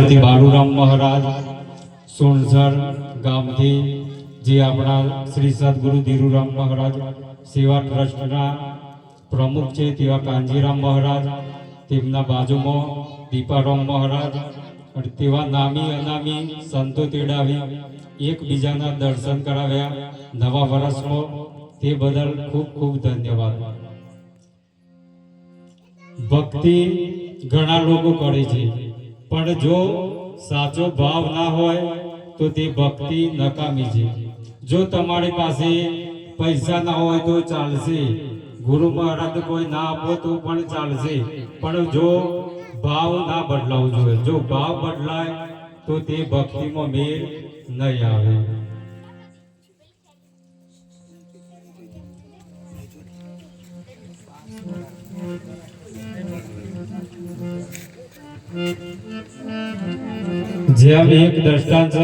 બાલુરામ મહારાજ સોણસર ગામથી જે આપણા શ્રી સદગુરુ ધીરુરામ મહારાજ સેવા ટ્રસ્ટના પ્રમુખ છે તેવા કાંજીરામ મહારાજ, તેમના બાજુમાં દીપારામ મહારાજ અને તેવા નામી અનામી સંતો તેડાવી એકબીજાના દર્શન કરાવ્યા નવા વર્ષમાં. તે બદલ ખૂબ ખૂબ ધન્યવાદ. ભક્તિ ઘણા લોકો કરે છે. પણ જો સાચો ભાવ ના હોય, તો તે ભક્તિ નકામી છે. જો તમારી પાસે પૈસા ના હોય તો ચાલશે. ગુરુ મહારાજ કોઈ ના આપો તો પણ ચાલશે. પણ જો ભાવ ના બદલાવો જોઈએ, જો ભાવ બદલાય તો તે ભક્તિમાં મેળ નહીં આવે. જેમ એક દ્રષ્ટાંત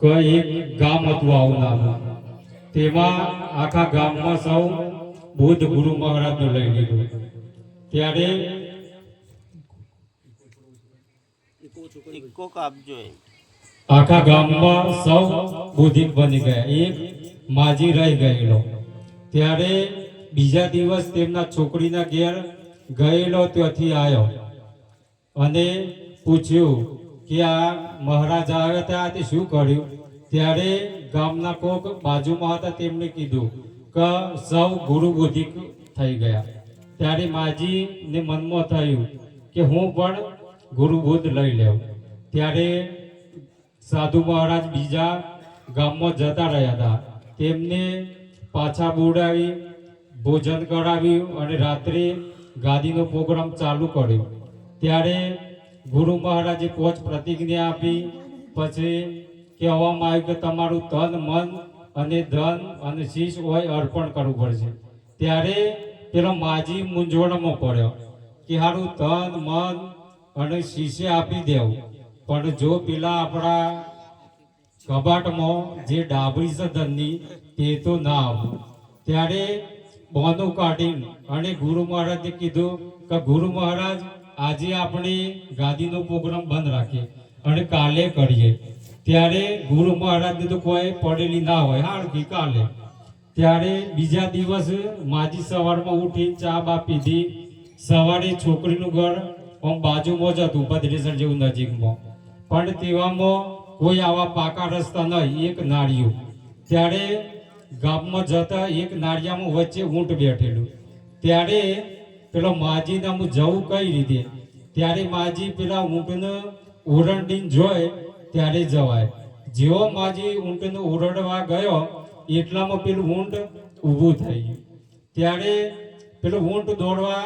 કોઈ એક ગામ હતું આવું નામ. તેમાં આખા ગામમાં સૌ બુદ્ધ ગુરુ મહારાજનું લઈ લીધું. ત્યારે. આખા ગામમાં સૌ બુદ્ધિક બની ગયા. એક માજી રહી ગયેલો. ત્યારે બીજા દિવસ તેમના છોકરીના ઘેર ગયેલો ત્યાંથી આવ્યો અને પૂછ્યું કે આ મહારાજા આવ્યા હતા, તે શું કર્યું? ત્યારે ગામના કોક બાજુમાં હતા તેમણે કીધું કે સૌ ગુરુ બુદ્ધિ થઈ ગયા. ત્યારે માજીને મનમાં થયું કે હું પણ ગુરુબોધ લઈ લેવું ત્યારે સાધુ મહારાજ બીજા ગામમાં જતા રહ્યા હતા. તેમને પાછા બોડાવી ભોજન કરાવ્યું અને રાત્રે ગાદીનો પ્રોગ્રામ ચાલુ કર્યો. ત્યારે ગુરુ મહારાજે પોચ પ્રતિજ્ઞા આપી, પછી કહેવામાં આવ્યું કે તમારું તન મન અને ધન અને શીશ હોય અર્પણ કરવું પડશે. ત્યારે પેલો માજી મૂંઝવણમાં પડ્યો કે સારું તન મન અને શીશે આપી દેવું. પણ જો પેલા આપણા કબાટમાં જે ડાબરી છે ધનની, તે તો ના આવું ત્યારે બોનું કાઢીને અને ગુરુ મહારાજે કીધું કે ગુરુ મહારાજ આજે આપણે ગાદીનો પ્રોગ્રામ બંધ રાખીએ અને કાલે કરીએ. ત્યારે ગુરુ મહારાજને તો કોઈ પડેલી ના હોય હાડકી કાલે. ત્યારે બીજા દિવસ માજી સવારમાં ઉઠી ચા બા પીધી. સવારે છોકરીનું ઘર આમ બાજુમાં જ હતું, ભદ્રેસર જેવું નજીકમાં. પણ તેવામાં કોઈ આવા પાકા રસ્તા નહીં, એક નાળિયું. ત્યારે ગામમાં જતા એક નાળિયામાં વચ્ચે ઊંટ બેઠેલું. ત્યારે પેલો માજીને હું જવું કઈ રીતે? ત્યારે માજી પેલા ઊંટને ઓરંડીને જોય, ત્યારે જવાય. જેવો માજી ઊંટને ઓરડવા ગયો, એટલામાં પેલું ઊંટ ઊભું થઈ ગયું. ત્યારે પેલું ઊંટ દોડવા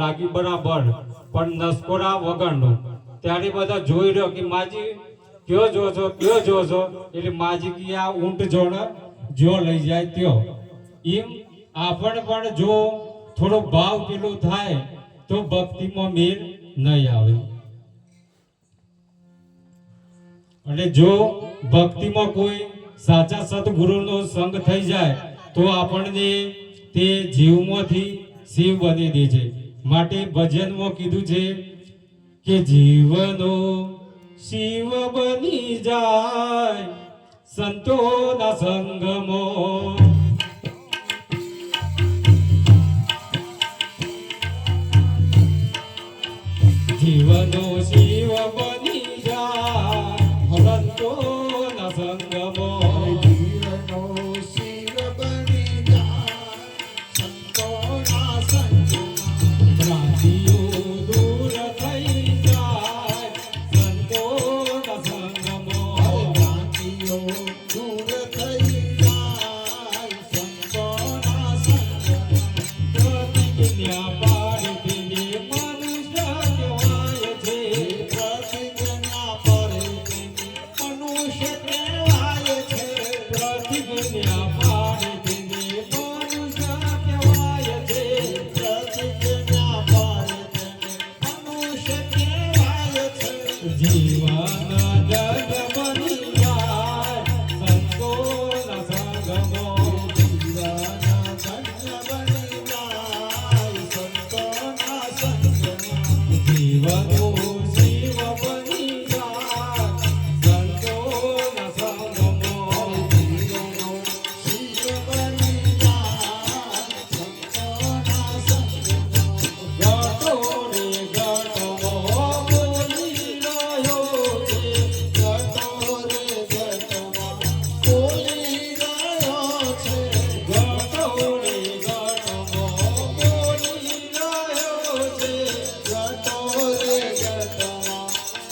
લાગ્યું બરાબર, પણ નસકોરા વગરનો. ત્યારે બધા જોઈ રહ્યો કે માજી, કયો જો છો કયો જો છો એટલે માજી કે, આ ઊંટ જોણ જો લઈ જાય ત્યો. એમ આપણ પણ જો થોડો ભાવ પેલો થાય તો ભક્તિમાં મેળ નહીં આવે. અને જો ભક્તિમાં કોઈ સાચા સદગુરુનો સંગ થઈ જાય, તો આપણને તે જીવમાંથી શિવ બની દે છે. માટે ભજનમાં કીધું છે કે જીવનો શિવ બની જાય સંતોના સંગમાં. જીવનો પ્રતિજ્ઞા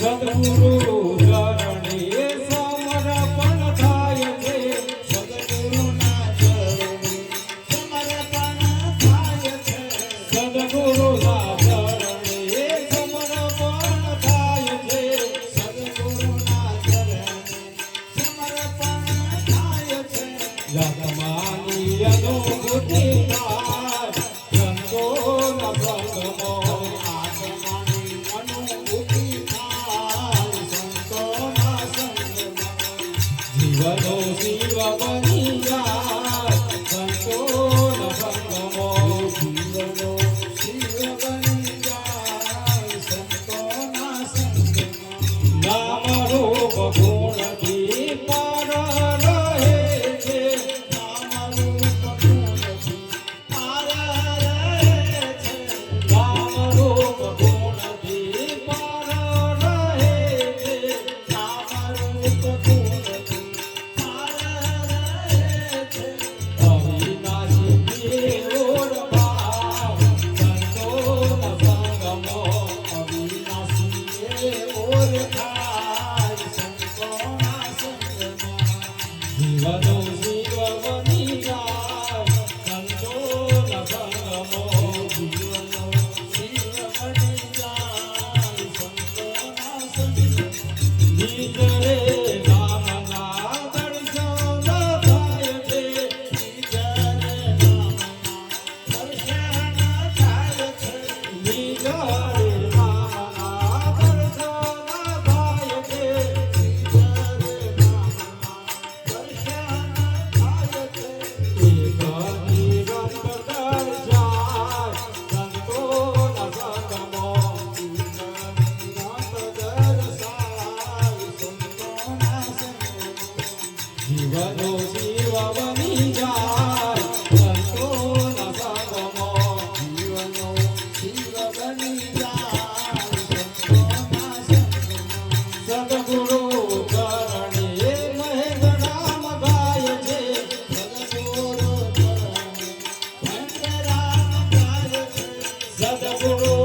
Jada Muru 你把我你看。Oh.